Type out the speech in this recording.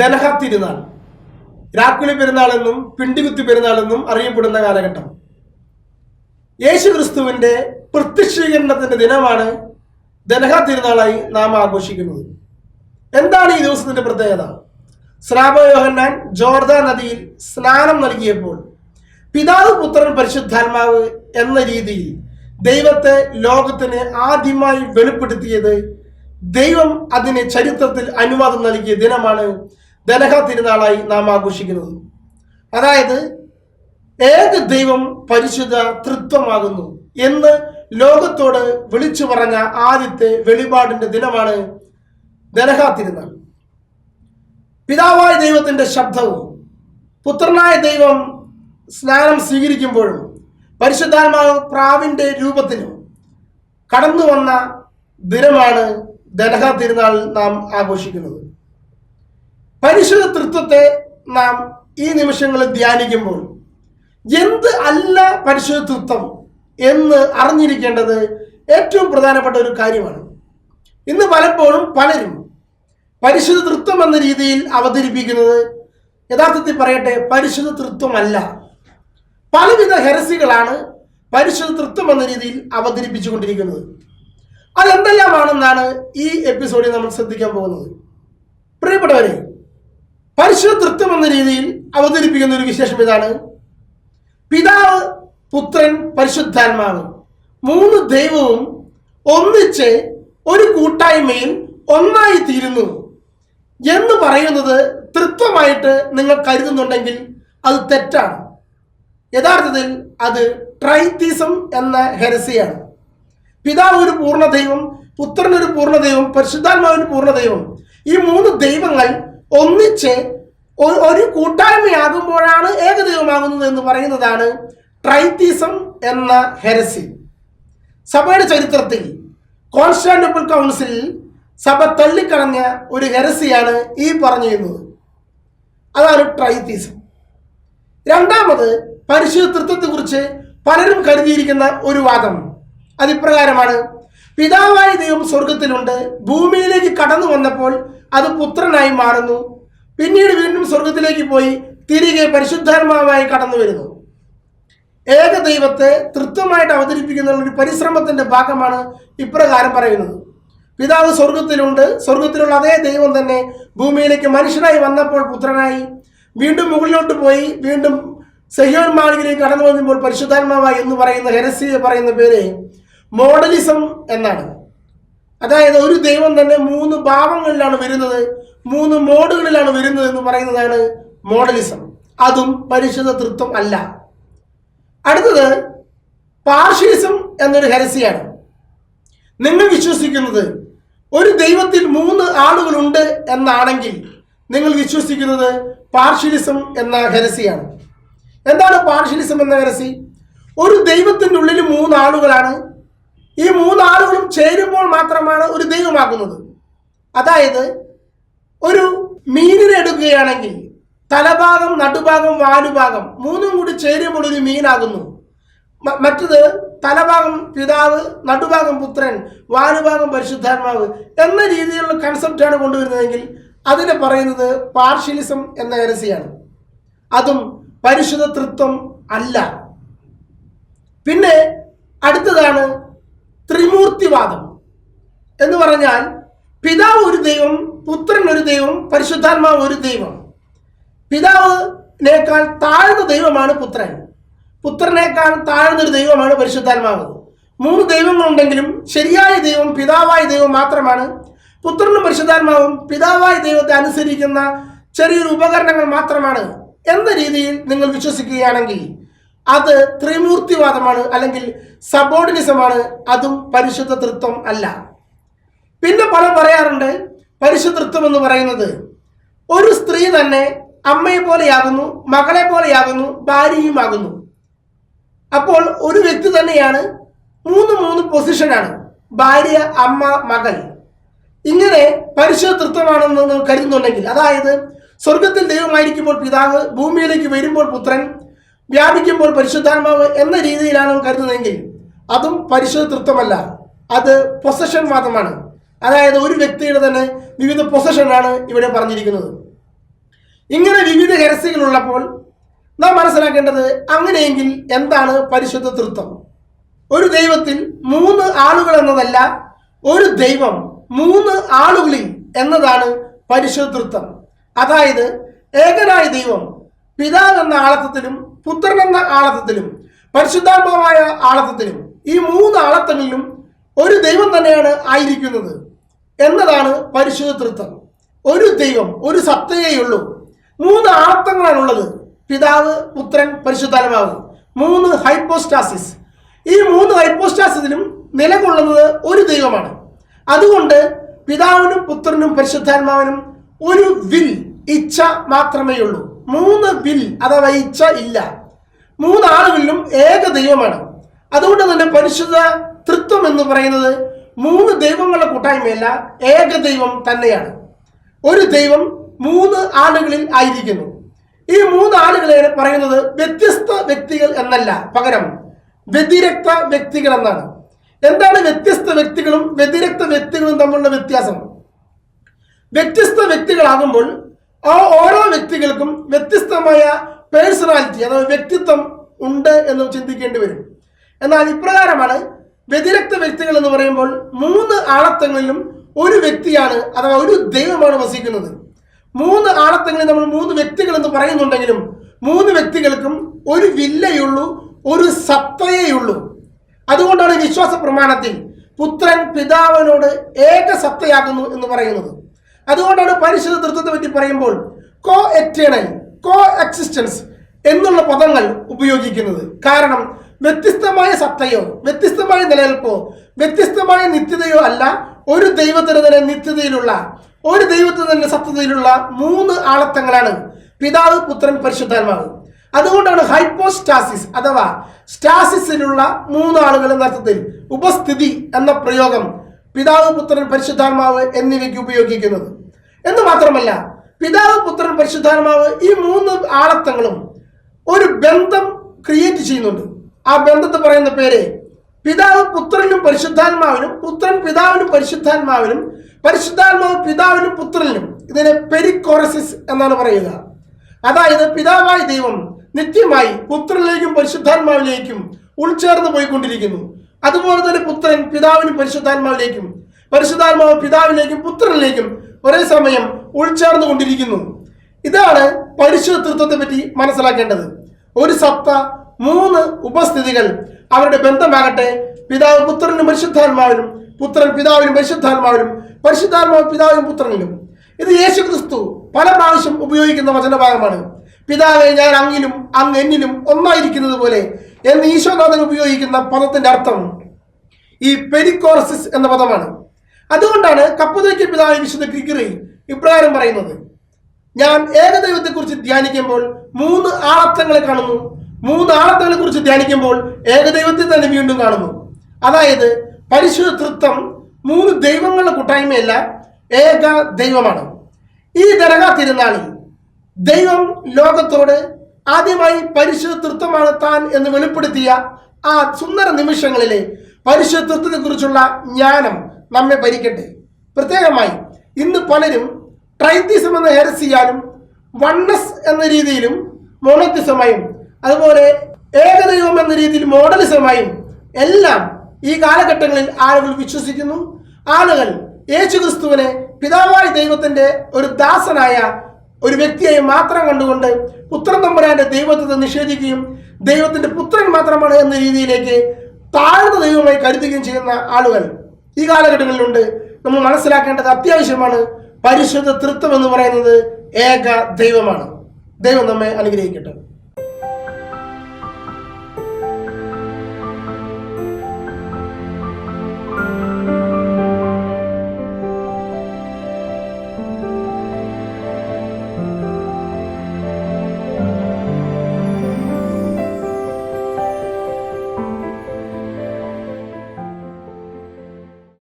ദനഹ തിരുനാൾ. രാക്കുളി പെരുന്നാളെന്നും പിണ്ടികുത്തി പെരുന്നാളെന്നും അറിയപ്പെടുന്ന കാലഘട്ടം. യേശു ക്രിസ്തുവിന്റെ പ്രത്യക്ഷീകരണത്തിന്റെ ദിനമാണ് ദനഹ തിരുനാളായി നാം ആഘോഷിക്കുന്നത്. എന്താണ് ഈ ദിവസത്തിന്റെ പ്രത്യേകത? സ്നാപയോഹന്നാൻ ജോർദ നദിയിൽ സ്നാനം നൽകിയപ്പോൾ പിതാവ് പുത്രൻ പരിശുദ്ധാത്മാവ് എന്ന രീതിയിൽ ദൈവത്തെ ലോകത്തിന് ആദ്യമായി വെളിപ്പെടുത്തിയത് ദൈവം അതിന് ചരിത്രത്തിൽ അനുവാദം നൽകിയ ദിനമാണ് ദനഹ തിരുനാളായി നാം ആഘോഷിക്കുന്നത്. അതായത് ഏത് ദൈവം പരിശുദ്ധ തൃത്വമാകുന്നു എന്ന് ലോകത്തോട് വിളിച്ചു പറഞ്ഞ ആദ്യത്തെ വെളിപാടിന്റെ ദിനമാണ് ദനഹ തിരുനാൾ പിതാവായ ദൈവത്തിന്റെ ശബ്ദവും പുത്രനായ ദൈവം സ്നാനം സ്വീകരിക്കുമ്പോഴും പരിശുദ്ധാത്മാവ് പ്രാവിന്റെ രൂപത്തിലും കടന്നു വന്ന ദിനമാണ് ദനഹ തിരുനാൾ നാം ആഘോഷിക്കുന്നത്. പരിശുദ്ധ തൃത്വത്തെ നാം ഈ നിമിഷങ്ങളിൽ ധ്യാനിക്കുമ്പോൾ എന്ത് അല്ല പരിശുദ്ധ തൃത്വം എന്ന് അറിഞ്ഞിരിക്കേണ്ടത് ഏറ്റവും പ്രധാനപ്പെട്ട ഒരു കാര്യമാണ്. ഇന്ന് പലപ്പോഴും പലരും പരിശുദ്ധ തൃത്വം എന്ന രീതിയിൽ അവതരിപ്പിക്കുന്നത് യഥാർത്ഥത്തിൽ പറയട്ടെ പരിശുദ്ധ തൃത്വമല്ല പലവിധ ഹെരസികളാണ് പരിശുദ്ധ തൃത്വം എന്ന രീതിയിൽ അവതരിപ്പിച്ചുകൊണ്ടിരിക്കുന്നത്. അതെന്തെല്ലാമാണെന്നാണ് ഈ എപ്പിസോഡിൽ നമ്മൾ ശ്രദ്ധിക്കാൻ പോകുന്നത്. പ്രിയപ്പെട്ടവരെ പരിശുദ്ധ തൃത്വം എന്ന രീതിയിൽ അവതരിപ്പിക്കുന്ന ഒരു വിശേഷം ഇതാണ്. പിതാവ് പുത്രൻ പരിശുദ്ധാത്മാവ് മൂന്ന് ദൈവവും ഒന്നിച്ച് ഒരു കൂട്ടായ്മയിൽ ഒന്നായി തീരുന്നു എന്ന് പറയുന്നത് തൃത്വമായിട്ട് നിങ്ങൾ കരുതുന്നുണ്ടെങ്കിൽ അത് തെറ്റാണ്. യഥാർത്ഥത്തിൽ അത് ട്രൈത്തീസം എന്ന ഹെരസിയാണ്. പിതാവ് ഒരു പൂർണ ദൈവം പുത്രൻ ഒരു പൂർണ ദൈവം പരിശുദ്ധാത്മാവിന് പൂർണ ദൈവം ഈ മൂന്ന് ദൈവങ്ങൾ ഒന്നിച്ച് ഒരു കൂട്ടായ്മയാകുമ്പോഴാണ് ഏകദൈവമാകുന്നത് എന്ന് പറയുന്നതാണ് ട്രൈത്തീസം എന്ന ഹെരസി. സഭയുടെ ചരിത്രത്തിൽ കോൺസ്റ്റാന്റിപ്പിൾ കൗൺസിലിൽ സഭ തള്ളിക്കളഞ്ഞ ഒരു ഹെരസിയാണ് ഈ പറഞ്ഞിരുന്നത് അതാണ് ട്രൈത്തീസം രണ്ടാമത് പരിശുദ്ധ തൃത്വത്തെക്കുറിച്ച് പലരും കരുതിയിരിക്കുന്ന ഒരു വാദം. അതിപ്രകാരമാണ് പിതാവായ ദൈവം സ്വർഗത്തിലുണ്ട് ഭൂമിയിലേക്ക് കടന്നു വന്നപ്പോൾ അത് പുത്രനായി മാറുന്നു. പിന്നീട് വീണ്ടും സ്വർഗത്തിലേക്ക് പോയി തിരികെ പരിശുദ്ധാത്മാവായി കടന്നു വരുന്നു. ഏക ദൈവത്തെ തൃത്വമായിട്ട് അവതരിപ്പിക്കുന്ന ഒരു പരിശ്രമത്തിന്റെ ഭാഗമാണ് ഇപ്രകാരം പറയുന്നത്. പിതാവ് സ്വർഗത്തിലുണ്ട് സ്വർഗത്തിലുള്ള അതേ ദൈവം തന്നെ ഭൂമിയിലേക്ക് മനുഷ്യനായി വന്നപ്പോൾ പുത്രനായി. വീണ്ടും മുകളിലോട്ട് പോയി വീണ്ടും സഹ്യോൻ മാളികയിലേക്ക് കടന്നു വന്നപ്പോൾ പരിശുദ്ധാത്മാവായി എന്ന് പറയുന്ന ഹെരസ്യ പറയുന്ന പേര് മോഡലിസം എന്നാണ്. അതായത് ഒരു ദൈവം തന്നെ മൂന്ന് ഭാവങ്ങളിലാണ് വരുന്നത് മൂന്ന് മോഡുകളിലാണ് വരുന്നത് എന്ന് പറയുന്നതാണ് മോഡലിസം. അതും പരിശുദ്ധ തൃത്വം അല്ല. അടുത്തത് പാർഷ്യലിസം എന്നൊരു ഹരസ്യാണ്. നിങ്ങൾ വിശ്വസിക്കുന്നത് ഒരു ദൈവത്തിൽ മൂന്ന് ആളുകളുണ്ട് എന്നാണെങ്കിൽ നിങ്ങൾ വിശ്വസിക്കുന്നത് പാർഷ്യലിസം എന്ന ഹരസിയാണ്. എന്താണ് പാർഷ്യലിസം എന്ന ഹരസി ഒരു ദൈവത്തിന്റെ ഉള്ളിൽ മൂന്ന് ആളുകളാണ് ഈ മൂന്നാളുകളും ചേരുമ്പോൾ മാത്രമാണ് ഒരു ദൈവമാകുന്നത്. അതായത് ഒരു മീനിനെ എടുക്കുകയാണെങ്കിൽ തലഭാഗം നടുഭാഗം വാലുഭാഗം മൂന്നും കൂടി ചേരുമ്പോൾ ഒരു മീനാകുന്നു. മറ്റത് തലഭാഗം പിതാവ് നടുഭാഗം പുത്രൻ വാലുഭാഗം പരിശുദ്ധാത്മാവ് എന്ന രീതിയിലുള്ള കൺസെപ്റ്റാണ് കൊണ്ടുവരുന്നതെങ്കിൽ അതിനെ പറയുന്നത് പാർഷ്യലിസം എന്ന ഹരസിയാണ് അതും പരിശുദ്ധ തൃത്വം അല്ല. പിന്നെ അടുത്തതാണ് ത്രിമൂർത്തിവാദം എന്ന് പറഞ്ഞാൽ പിതാവ് ഒരു ദൈവം പുത്രൻ ഒരു ദൈവം പരിശുദ്ധാത്മാവ് ഒരു ദൈവം. പിതാവിനേക്കാൾ താഴ്ന്ന ദൈവമാണ് പുത്രൻ. പുത്രനേക്കാൾ താഴ്ന്നൊരു ദൈവമാണ് പരിശുദ്ധാത്മാവ്. മൂന്ന് ദൈവങ്ങളുണ്ടെങ്കിലും ശരിയായ ദൈവം പിതാവായ ദൈവം മാത്രമാണ്. പുത്രനും പരിശുദ്ധാത്മാവും പിതാവായ ദൈവത്തെ അനുസരിക്കുന്ന ചെറിയൊരു ഉപകരണങ്ങൾ മാത്രമാണ് എന്ന രീതിയിൽ നിങ്ങൾ വിശ്വസിക്കുകയാണെങ്കിൽ അത് ത്രിമൂർത്തിവാദമാണ് അല്ലെങ്കിൽ സബോർഡിനിസമാണ് അതും പരിശുദ്ധ തൃത്വം അല്ല. പിന്നെ പല പറയാറുണ്ട് പരിശുദ്ധ തൃത്വം എന്ന് പറയുന്നത് ഒരു സ്ത്രീ തന്നെ അമ്മയെ പോലെയാകുന്നു മകളെ പോലെയാകുന്നു ഭാര്യയുമാകുന്നു അപ്പോൾ ഒരു വ്യക്തി തന്നെയാണ് മൂന്ന് മൂന്ന് പൊസിഷനാണ് ഭാര്യ അമ്മ മകൾ. ഇങ്ങനെ പരിശുദ്ധ തൃത്വമാണെന്ന് കരുതുന്നുണ്ടെങ്കിൽ അതായത് സ്വർഗത്തിൽ ദൈവമായിരിക്കുമ്പോൾ പിതാവ് ഭൂമിയിലേക്ക് വരുമ്പോൾ പുത്രൻ വ്യാപിക്കുമ്പോൾ പരിശുദ്ധാത്മാവ് എന്ന രീതിയിലാണ് കരുതുന്നതെങ്കിൽ അതും പരിശുദ്ധ തൃത്വമല്ല. അത് പൊസഷൻ മാത്രമാണ്. അതായത് ഒരു വ്യക്തിയുടെ തന്നെ വിവിധ പൊസഷനാണ് ഇവിടെ പറഞ്ഞിരിക്കുന്നത്. ഇങ്ങനെ വിവിധ ഹരസ്യങ്ങളുള്ളപ്പോൾ നാം മനസ്സിലാക്കേണ്ടത് അങ്ങനെയെങ്കിൽ എന്താണ് പരിശുദ്ധ തൃത്വം? ഒരു ദൈവത്തിൽ മൂന്ന് ആളുകൾ എന്നതല്ല ഒരു ദൈവം മൂന്ന് ആളുകളിൽ എന്നതാണ് പരിശുദ്ധ തൃത്വം. അതായത് ഏകനായ ദൈവം പിതാവ് എന്ന ആളത്വത്തിലും പുത്രൻ എന്ന ആളത്വത്തിലും പരിശുദ്ധാത്മാവായ ആളത്വത്തിലും ഈ മൂന്ന് ആളത്വങ്ങളിലും ഒരു ദൈവം തന്നെയാണ് ആയിരിക്കുന്നത് എന്നതാണ് പരിശുദ്ധ തൃത്വം ഒരു ദൈവം ഒരു സത്തയേയുള്ളൂ മൂന്ന് ആളത്വങ്ങളാണുള്ളത് പിതാവ് പുത്രൻ പരിശുദ്ധാത്മാവ്. മൂന്ന് ഹൈപ്പോസ്റ്റാസിസ്. ഈ മൂന്ന് ഹൈപ്പോസ്റ്റാസിസിലും നിലകൊള്ളുന്നത് ഒരു ദൈവമാണ്. അതുകൊണ്ട് പിതാവിനും പുത്രനും പരിശുദ്ധാത്മാവിനും ഒരു വിൽ ഇച്ഛ മാത്രമേ ഉള്ളൂ മൂന്ന് വിൽ അഥവാ ഇച്ഛ ഇല്ല. മൂന്ന് ആളുകളിലും ഏക ദൈവമാണ്. അതുകൊണ്ട് തന്നെ പരിശുദ്ധ തൃത്വം എന്ന് പറയുന്നത് മൂന്ന് ദൈവങ്ങളുടെ കൂട്ടായ്മയല്ല ഏക ദൈവം തന്നെയാണ്. ഒരു ദൈവം മൂന്ന് ആളുകളിൽ ആയിരിക്കുന്നു. ഈ മൂന്ന് ആളുകളെ പറയുന്നത് വ്യത്യസ്ത വ്യക്തികൾ എന്നല്ല പകരം വ്യതിരക്ത വ്യക്തികൾ എന്നാണ്. എന്താണ് വ്യത്യസ്ത വ്യക്തികളും വ്യതിരക്ത വ്യക്തികളും തമ്മിലുള്ള വ്യത്യാസം? വ്യത്യസ്ത വ്യക്തികളാകുമ്പോൾ ആ ഓരോ വ്യക്തികൾക്കും വ്യത്യസ്തമായ പേഴ്സണാലിറ്റി അഥവാ വ്യക്തിത്വം ഉണ്ട് എന്ന് ചിന്തിക്കേണ്ടി വരും. എന്നാൽ ഇപ്രകാരമാണ് വ്യതിരക്ത വ്യക്തികൾ എന്ന് പറയുമ്പോൾ മൂന്ന് ആളത്തങ്ങളിലും ഒരു വ്യക്തിയാണ് അഥവാ ഒരു ദൈവമാണ് വസിക്കുന്നത്. മൂന്ന് ആളത്തങ്ങളിൽ നമ്മൾ മൂന്ന് വ്യക്തികൾ എന്ന് പറയുന്നുണ്ടെങ്കിലും മൂന്ന് വ്യക്തികൾക്കും ഒരു വില്ലയുള്ളൂ ഒരു സത്തയേയുള്ളൂ. അതുകൊണ്ടാണ് വിശ്വാസ പ്രമാണത്തിൽ പുത്രൻ പിതാവിനോട് ഏക സത്തയാകുന്നു എന്ന് പറയുന്നത്. അതുകൊണ്ടാണ് പരിശുദ്ധ തൃത്വത്തെ പറ്റി പറയുമ്പോൾ കോ എറ്റേണൽ കോ എക്സിസ്റ്റൻസ് എന്നുള്ള പദങ്ങൾ ഉപയോഗിക്കുന്നത്. കാരണം വ്യത്യസ്തമായ സത്തയോ വ്യത്യസ്തമായ നിലനിൽപ്പോ വ്യത്യസ്തമായ നിത്യതയോ അല്ല ഒരു ദൈവത്തിന് തന്നെ നിത്യതയിലുള്ള ഒരു ദൈവത്തിന് തന്നെ സത്യതയിലുള്ള മൂന്ന് ആളത്തങ്ങളാണ് പിതാവ് പുത്രൻ പരിശുദ്ധാത്മാവ്. അതുകൊണ്ടാണ് ഹൈപ്പോസ്റ്റാസിസ് അഥവാ സ്റ്റാസിസിലുള്ള മൂന്നാളുകൾ എന്ന അർത്ഥത്തിൽ ഉപസ്ഥിതി എന്ന പ്രയോഗം പിതാവ് പുത്രൻ പരിശുദ്ധാത്മാവ് എന്നിവയ്ക്ക് ഉപയോഗിക്കുന്നത്. എന്ന് മാത്രമല്ല പിതാവ് പുത്രൻ പരിശുദ്ധാത്മാവ് ഈ മൂന്ന് ആളത്തങ്ങളും ഒരു ബന്ധം ക്രിയേറ്റ് ചെയ്യുന്നുണ്ട്. ആ ബന്ധത്തെ പറയുന്ന പേര് പിതാവ് പുത്രനും പരിശുദ്ധാത്മാവിനും പുത്രൻ പിതാവിനും പരിശുദ്ധാത്മാവിനും പരിശുദ്ധാത്മാവ് പിതാവിനും പുത്രനും ഇതിനെ പെരിക്കോറസിസ് എന്നാണ് പറയുക. അതായത് പിതാവായ ദൈവം നിത്യമായി പുത്രനിലേക്കും പരിശുദ്ധാത്മാവിലേക്കും ഉൾച്ചേർന്ന് പോയിക്കൊണ്ടിരിക്കുന്നു. അതുപോലെ തന്നെ പുത്രൻ പിതാവിനും പരിശുദ്ധാത്മാവിലേക്കും പരിശുദ്ധാത്മാവ് പിതാവിലേക്കും പുത്രനിലേക്കും ഒരേ സമയം ഉൾച്ചേർന്നു കൊണ്ടിരിക്കുന്നു. ഇതാണ് പരിശുദ്ധത്വത്തെ പറ്റി മനസ്സിലാക്കേണ്ടത്. ഒരു സത്ത മൂന്ന് ഉപസ്ഥിതികൾ അവരുടെ ബന്ധമാകട്ടെ. പിതാവ് പുത്രനും പരിശുദ്ധാത്മാവിനും പുത്രൻ പിതാവിനും പരിശുദ്ധാത്മാവിനും പരിശുദ്ധാത്മാവ് പിതാവിനും പുത്രനിലും. ഇത് യേശു ക്രിസ്തു പല പ്രാവശ്യം ഉപയോഗിക്കുന്ന വചനഭാഗമാണ്. പിതാവെ ഞാൻ അങ്ങിലും അങ്ങ് എന്നിലും ഒന്നായിരിക്കുന്നത് പോലെ എന്ന് ഈശോനാഥൻ ഉപയോഗിക്കുന്ന പദത്തിന്റെ അർത്ഥം ഈ പെരിക്കോർസിസ് എന്ന പദമാണ്. അതുകൊണ്ടാണ് കപ്പുതയ്ക്ക് പിതാവ് വിശുദ്ധ ഗ്രിഗറി ഇപ്രകാരം പറയുന്നത്. ഞാൻ ഏകദൈവത്തെക്കുറിച്ച് ധ്യാനിക്കുമ്പോൾ മൂന്ന് ആളത്തങ്ങളെ കാണുന്നു. മൂന്ന് ആളത്തങ്ങളെ കുറിച്ച് ധ്യാനിക്കുമ്പോൾ ഏകദൈവത്തെ തന്നെ വീണ്ടും കാണുന്നു. അതായത് പരിശുദ്ധ തൃത്വം മൂന്ന് ദൈവങ്ങളുടെ കൂട്ടായ്മയല്ല ഏക ദൈവമാണ്. ഈ ദരഗ തിരുനാളിൽ ദൈവം ലോകത്തോട് ആദ്യമായി പരിശുദ്ധ തൃത്വമാണ് താൻ എന്ന് വെളിപ്പെടുത്തിയ ആ സുന്ദര നിമിഷങ്ങളിലെ പരിശുദ്ധ തൃത്വത്തെക്കുറിച്ചുള്ള ജ്ഞാനം നമ്മെ ഭരിക്കട്ടെ. പ്രത്യേകമായി ഇന്ന് പലരും ട്രൈത്തിസം എന്ന ഹെരസിയാലും വണ്ണസ് എന്ന രീതിയിലും മോണത്തിസമായും അതുപോലെ ഏകദൈവം എന്ന രീതിയിൽ മോഡലിസമായും എല്ലാം ഈ കാലഘട്ടങ്ങളിൽ ആളുകൾ വിശ്വസിക്കുന്നു. ആളുകൾ യേശുക്രിസ്തുവിനെ പിതാവായ ദൈവത്തിന്റെ ഒരു ദാസനായ ഒരു വ്യക്തിയെ മാത്രം കണ്ടുകൊണ്ട് പുത്രൻ തമ്പുരാന്റെ ദൈവത്തെ നിഷേധിക്കുകയും ദൈവത്തിന്റെ പുത്രൻ മാത്രമാണ് എന്ന രീതിയിലേക്ക് താഴ്ന്ന ദൈവമായി കരുതുകയും ചെയ്യുന്ന ആളുകൾ ഈ കാലഘട്ടങ്ങളിലുണ്ട്. നമ്മൾ മനസ്സിലാക്കേണ്ടത് അത്യാവശ്യമാണ്. പരിശുദ്ധ തൃത്വം എന്ന് പറയുന്നത് ഏക ദൈവമാണ്. ദൈവം നമ്മെ അനുഗ്രഹിക്കട്ടെ.